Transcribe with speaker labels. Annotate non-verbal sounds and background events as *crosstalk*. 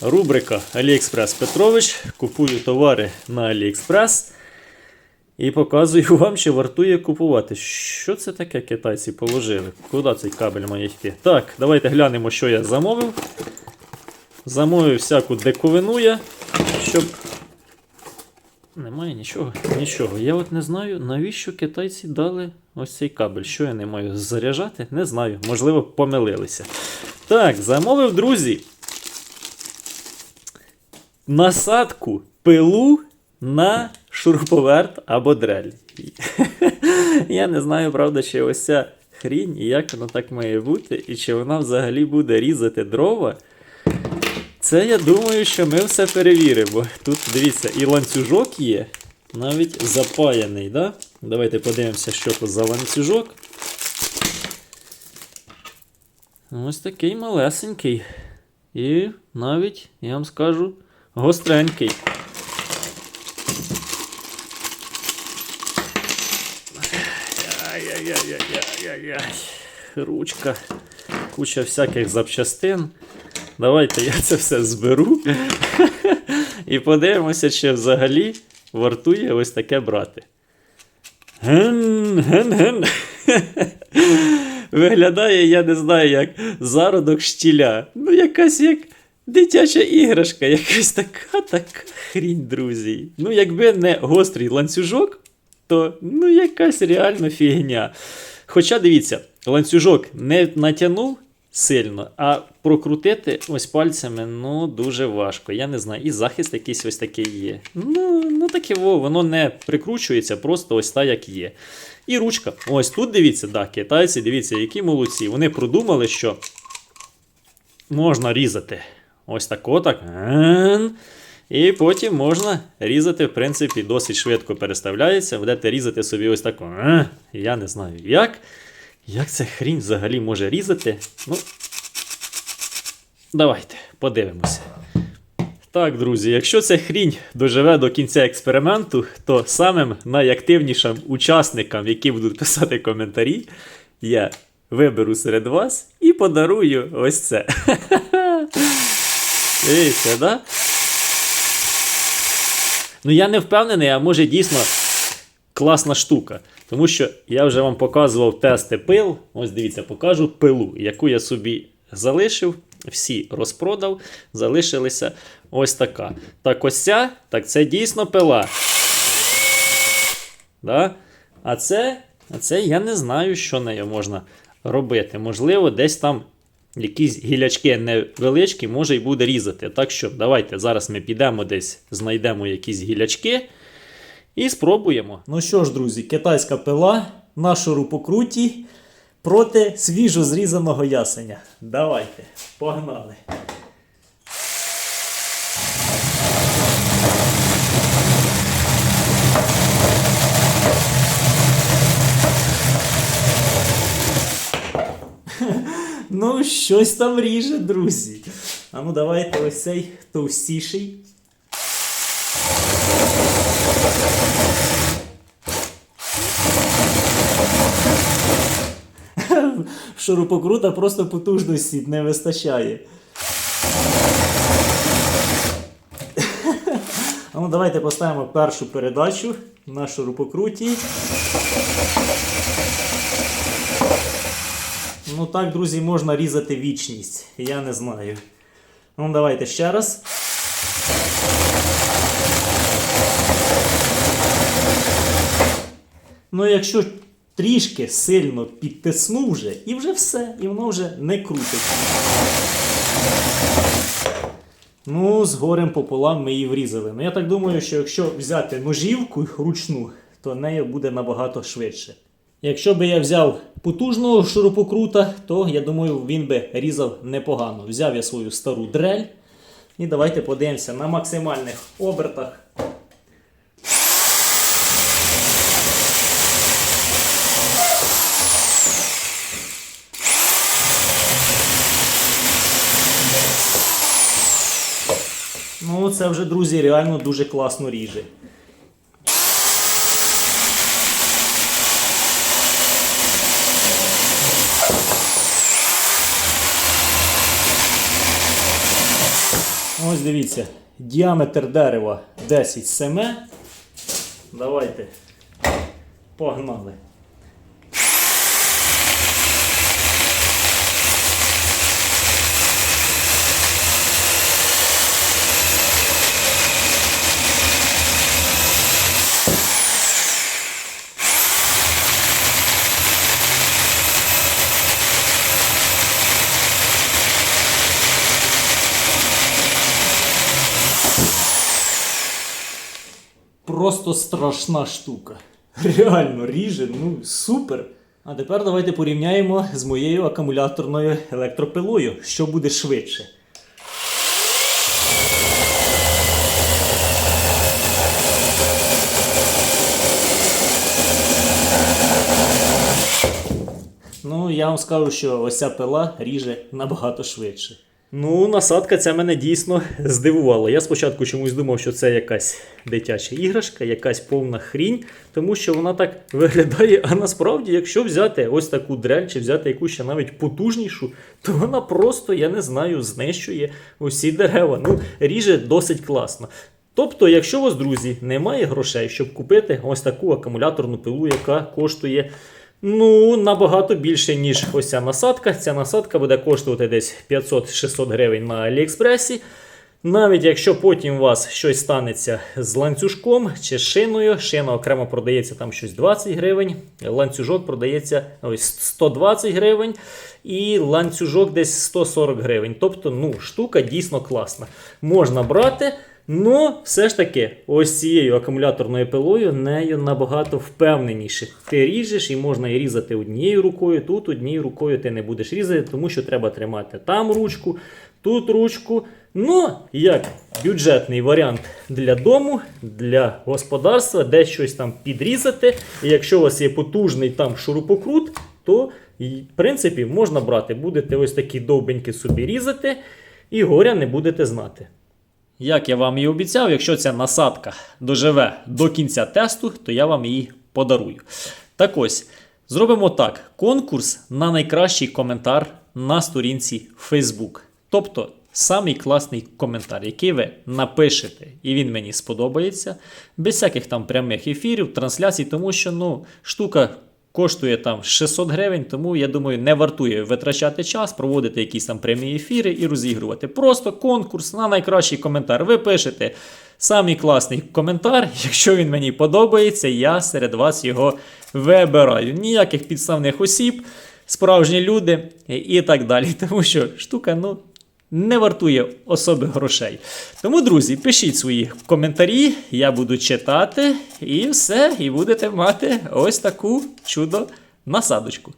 Speaker 1: Рубрика Аліекспрес Петрович. Купую товари на Аліекспрес. І показую *laughs* вам, що вартує купувати. Що це таке китайці положили? Куди цей кабель має йти? Так, давайте глянемо, що я замовив. Замовив всяку дековину я, щоб. Немає нічого. Нічого. Я от не знаю, навіщо китайці дали ось цей кабель. Що я не маю заряджати? Не знаю. Можливо, помилилися. Так, замовив, друзі. Насадку пилу на шуруповерт або дрель. *laughs* Я не знаю, правда, чи ось ця хрінь і як вона так має бути, і чи вона взагалі буде різати дрова. Це я думаю, що ми все перевіримо. Тут дивіться, і ланцюжок є, навіть запаяний. Да? Давайте подивимося, що тут за ланцюжок. Ось такий малесенький. І навіть, я вам скажу, гостренький. Ручка. Куча всяких запчастин. Давайте я це все зберу. І подивимося, чи взагалі вартує ось таке брати. Ген, ген, ген. Виглядає, я не знаю, як зародок штіля. Ну, якась як дитяча іграшка, якась така така хрінь, друзі. Ну, якби не гострий ланцюжок, то ну, якась реально фігня. Хоча дивіться, ланцюжок не натягнув сильно, а прокрутити ось пальцями ну, дуже важко. Я не знаю. І захист якийсь ось такий є. Ну, ну таке во, воно не прикручується, просто ось так, як є. І ручка. Ось тут дивіться, да, китайці, дивіться, які молодці. Вони продумали, що можна різати ось так отак. І потім можна різати, в принципі, досить швидко переставляється. Будете різати собі ось так. Е, Я не знаю як. Як ця хрінь взагалі може різати? Ну, давайте подивимося. Так, друзі, якщо ця хрінь доживе до кінця експерименту, то самим найактивнішим учасникам, які будуть писати коментарі, я виберу серед вас і подарую ось це. *laughs* Дивіться, да? Ну, я не впевнений, а може дійсно класна штука. Тому що я вже вам показував тести пил. Ось дивіться, покажу пилу, яку я собі залишив. Всі розпродав, залишилася ось така. Так ось ця, так це дійсно пила. Да? А це, а це я не знаю, що нею можна робити. Можливо, десь там якісь гілячки невеличкі, може і буде різати. Так що, давайте зараз ми підемо десь, знайдемо якісь гілячки. І спробуємо. Ну що ж, друзі, китайська пила на шурупокруті проти свіжо зрізаного ясеня. Давайте, погнали. Ну, щось там ріже, друзі. А ну давайте ось цей товстіший. *laughs* шурупокрута просто потужності не вистачає. *laughs* А ну давайте поставимо першу передачу на шурупокруті. Ну так, друзі, можна різати вічність. Я не знаю. Ну, давайте ще раз. Ну, якщо трішки сильно підтиснув вже, і вже все, і воно вже не крутить. Ну, з горем пополам ми її врізали. Ну, я так думаю, що якщо взяти ножівку ручну, то нею буде набагато швидше. Якщо би я взяв потужного шурупокрута, то я думаю, він би різав непогано. Взяв я свою стару дрель. І давайте подивимося на максимальних обертах. Ну, це вже, друзі, реально дуже класно ріже. Ось дивіться, діаметр дерева 10 см. Давайте. Погнали. Просто страшна штука. Реально ріже, ну супер. А тепер давайте порівняємо з моєю акумуляторною електропилою, що буде швидше. Ну, я вам скажу, що ось ця пила ріже набагато швидше. Ну, насадка ця мене дійсно здивувала. Я спочатку чомусь думав, що це якась дитяча іграшка, якась повна хрінь, тому що вона так виглядає. А насправді, якщо взяти ось таку дрель, чи взяти якусь ще навіть потужнішу, то вона просто, я не знаю, знищує усі дерева. Ну, ріже досить класно. Тобто, якщо у вас, друзі, немає грошей, щоб купити ось таку акумуляторну пилу, яка коштує ну, набагато більше, ніж ось ця насадка. Ця насадка буде коштувати десь 500-600 гривень на Аліекспресі. Навіть якщо потім у вас щось станеться з ланцюжком чи шиною, шина окремо продається там щось 20 гривень, ланцюжок продається ось 120 гривень, і ланцюжок десь 140 гривень. Тобто, ну, штука дійсно класна. Можна брати. Ну, все ж таки, ось цією акумуляторною пилою нею набагато впевненіше. Ти ріжеш і можна і різати однією рукою, тут однією рукою ти не будеш різати, тому що треба тримати там ручку, тут ручку. Ну, як бюджетний варіант для дому, для господарства, де щось там підрізати. І якщо у вас є потужний там шурупокрут, то в принципі можна брати. Будете ось такі довбенькі собі різати, і горя не будете знати. Як я вам і обіцяв, якщо ця насадка доживе до кінця тесту, то я вам її подарую. Так ось, зробимо так: конкурс на найкращий коментар на сторінці Facebook. Тобто, самий класний коментар, який ви напишете, і він мені сподобається, без всяких там прямих ефірів, трансляцій, тому що ну, штука. Коштує там 600 гривень, тому я думаю, не вартує витрачати час, проводити якісь там прямі ефіри і розігрувати. Просто конкурс на найкращий коментар. Ви пишете самий класний коментар. *laughs* Якщо він мені подобається, я серед вас його вибираю. Ніяких підставних осіб, справжні люди і так далі. *laughs* Тому що штука, ну. Не вартує особи грошей. Тому, друзі, пишіть свої коментарі, я буду читати, і все, і будете мати ось таку чудо насадочку.